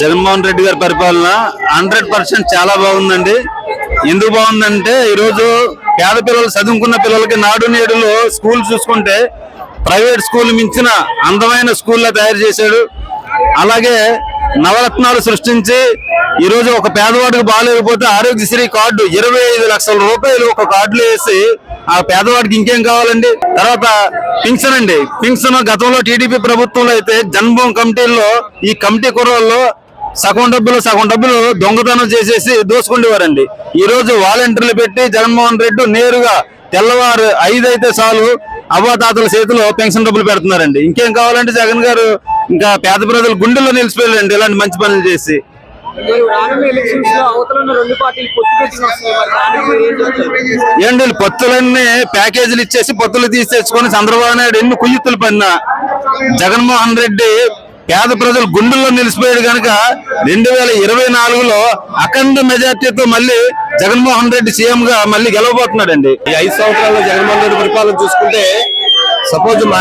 జగన్మోహన్ రెడ్డి గారి పరిపాలన hundred percent చాలా బాగుందండి. ఎందుకు బాగుందంటే ఈరోజు పేద పిల్లలు చదువుకున్న పిల్లలకి నాడు నేడులో స్కూల్ చూసుకుంటే ప్రైవేట్ స్కూల్ మించిన అందమైన స్కూల్లో తయారు చేశాడు. అలాగే నవరత్నాలు సృష్టించి ఈరోజు ఒక పేదవాడికి బాగాలేకపోతే ఆరోగ్యశ్రీ కార్డు ఇరవై ఐదు లక్షల రూపాయలు ఒక కార్డులో వేసి ఆ పేదవాడికి ఇంకేం కావాలండి? తర్వాత పింఛన్ అండి పింఛన్ గతంలో టీడీపీ ప్రభుత్వంలో అయితే జన్మభూమి కమిటీల్లో ఈ కమిటీ కుర్రల్లో సగం డబ్బులు సగం డబ్బులు దొంగతనం చేసేసి దోసుకుండేవారండి. ఈ రోజు వాలంటీర్లు పెట్టి జగన్మోహన్ రెడ్డి నేరుగా తెల్లవారు ఐదు అయితే చాలు అవ్వాతాతల చేతిలో పెన్షన్ డబ్బులు పెడుతున్నారండి. ఇంకేం కావాలంటే జగన్ గారు ఇంకా పేద ప్రజలు గుండెల్లో నిలిచిపోయారండి ఇలాంటి మంచి పనులు చేసి. మీరు రానున్న ఎలక్షన్స్లో అవతల ఉన్న రెండు పార్టీలు పొత్తు పెట్టుకుని వస్తున్నాయి. మరి దానికి మీరు ఏం చెప్తారు? ఏంటి వీళ్ళు పొత్తులన్నీ ప్యాకేజీలు ఇచ్చేసి పొత్తులు తీసి తెచ్చుకొని చంద్రబాబు నాయుడు ఎన్ని కుయ్యత్తులు పడినా జగన్మోహన్ రెడ్డి పేద ప్రజలు గుండెల్లో నిలిచిపోయాడు కనుక రెండు వేల ఇరవై నాలుగులో అఖండ మెజార్టీతో మళ్ళీ జగన్మోహన్ రెడ్డి సీఎం గా మళ్ళీ గెలవబోతున్నాడండి. ఈ ఐదు సంవత్సరాల్లో జగన్మోహన్ రెడ్డి పరిపాలన చూసుకుంటే సపోజ్ మా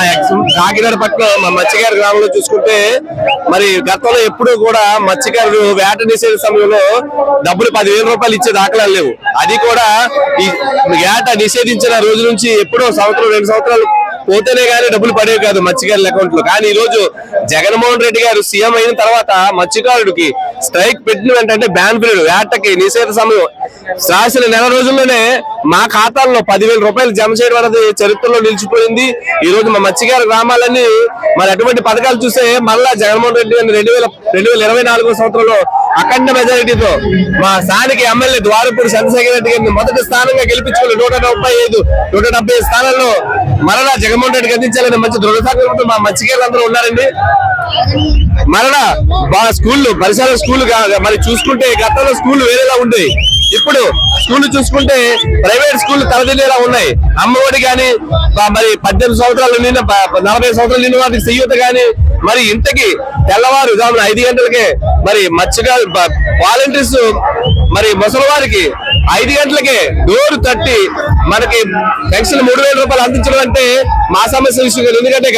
కాకినాడ పట్ల మా మత్స్యకార గ్రామంలో చూసుకుంటే మరి గతంలో ఎప్పుడూ కూడా మత్స్యకారులు వేట నిషేధ సమయంలో డబ్బులు పదివేల రూపాయలు ఇచ్చే దాఖలాలు లేవు. అది కూడా ఈ వేట నిషేధించిన రోజు నుంచి ఎప్పుడో సంవత్సరం రెండు సంవత్సరాలు పోతేనే కానీ డబ్బులు పడేవి కాదు మత్స్యకారుల అకౌంట్లో. కానీ ఈ రోజు జగన్మోహన్ రెడ్డి గారు సీఎం అయిన తర్వాత మత్స్యకారుడికి స్ట్రైక్ పెట్టిన వెంటనే బ్యాన్ పీరియడ్ వేటకి నిషేధ సమయం రాసిన నెల రోజుల్లోనే మా ఖాతాల్లో పదివేల రూపాయలు జమ చేయడం అనేది చరిత్రలో నిలిచిపోయింది. ఈ రోజు మా మత్స్యకార గ్రామాలన్నీ మరి అటువంటి పథకాలు చూస్తే మళ్ళా జగన్మోహన్ రెడ్డి గారిని రెండు వేల రెండు వేల ఇరవై నాలుగో సంవత్సరంలో అఖండ మెజారిటీతో మా స్థానిక ఎమ్మెల్యే ద్వారపూడి చంద్రశేఖర రెడ్డి గారిని మొదటి స్థానంగా గెలిపించుకుని నూట డెబ్బై ఐదు నూట డెబ్బై ఐదు స్థానాల్లో మరలా జగన్మోహన్ రెడ్డికి అందించాలని మంచి దృఢ మా మత్స్యకారులు అందరూ ఉన్నారండి. మరలా మా స్కూళ్ళు పరిసర స్కూల్ మరి చూసుకుంటే గతంలో స్కూల్ వేరేలా ఉండేవి ఇప్పుడు స్కూల్ చూసుకుంటే ప్రైవేట్ స్కూల్ తలదిల్లేలా ఉన్నాయి. అమ్మఒడి కానీ మరి పద్దెనిమిది సంవత్సరాలు నిన్న నలభై సంవత్సరాలు నిన్న వాటికి చెయ్యత కానీ మరి ఇంతకి తెల్లవారు జామున ఐదు గంటలకే మరి మత్స్యగా వాలంటీర్స్ మరి ముసలి వారికి ఐదు గంటలకే డోర్ తట్టి మనకి పెన్షన్ మూడు వేల రూపాయలు అందించడం అంటే మా సమస్య విషయం ఎందుకంటే